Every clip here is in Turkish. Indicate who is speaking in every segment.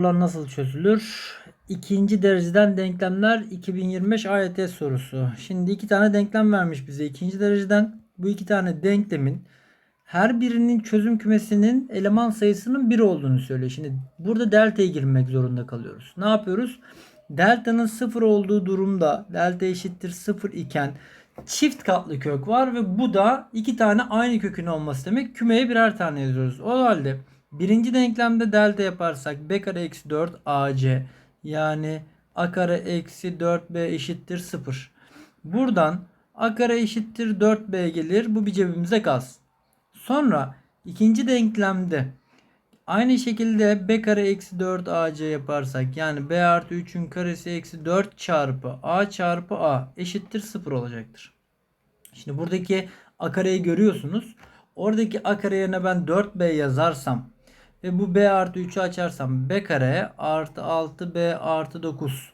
Speaker 1: Sorular nasıl çözülür? İkinci dereceden denklemler 2025 AYT sorusu. Şimdi iki tane denklem vermiş bize ikinci dereceden. Bu iki tane denklemin her birinin çözüm kümesinin eleman sayısının 1 olduğunu söylüyor. Şimdi burada delta'ya girmek zorunda kalıyoruz. Ne yapıyoruz? Delta'nın 0 olduğu durumda delta eşittir 0 iken çift katlı kök var ve bu da iki tane aynı kökün olması demek. Kümeye birer tane yazıyoruz. O halde birinci denklemde delta yaparsak b kare eksi 4 ac yani a kare eksi 4b eşittir 0. Buradan a kare eşittir 4b gelir. Bu bir cebimize kalsın. Sonra ikinci denklemde aynı şekilde b kare eksi 4 ac yaparsak yani b artı 3'ün karesi eksi 4 çarpı a çarpı a eşittir 0 olacaktır. Şimdi buradaki a kareyi görüyorsunuz. Oradaki a kare yerine ben 4b yazarsam ve bu b artı 3'ü açarsam b kare artı 6b artı 9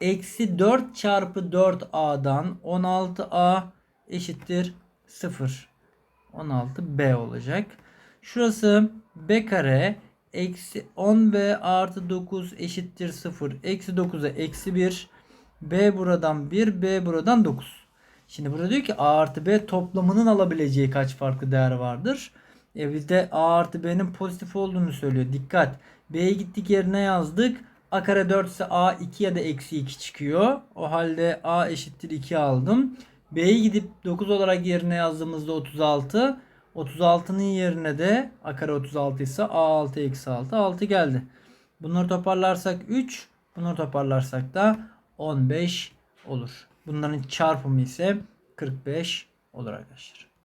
Speaker 1: eksi 4 çarpı 4a'dan 16a eşittir 0. 16b olacak. Şurası b kare eksi 10b artı 9 eşittir 0. Eksi 9'a eksi 1. b buradan 1 b buradan 9. Şimdi burada diyor ki a artı b toplamının alabileceği kaç farklı değer vardır? E bizde a artı b'nin pozitif olduğunu söylüyor. Dikkat. b'ye gittik yerine yazdık. a kare 4 ise a 2 ya da eksi 2 çıkıyor. O halde a eşittir 2 aldım. b'yi gidip 9 olarak yerine yazdığımızda 36. 36'nın yerine de a kare 36 ise a6 eksi 6 6 geldi. Bunları toparlarsak 3. Bunları toparlarsak da 15 olur. Bunların çarpımı ise 45 olur arkadaşlar.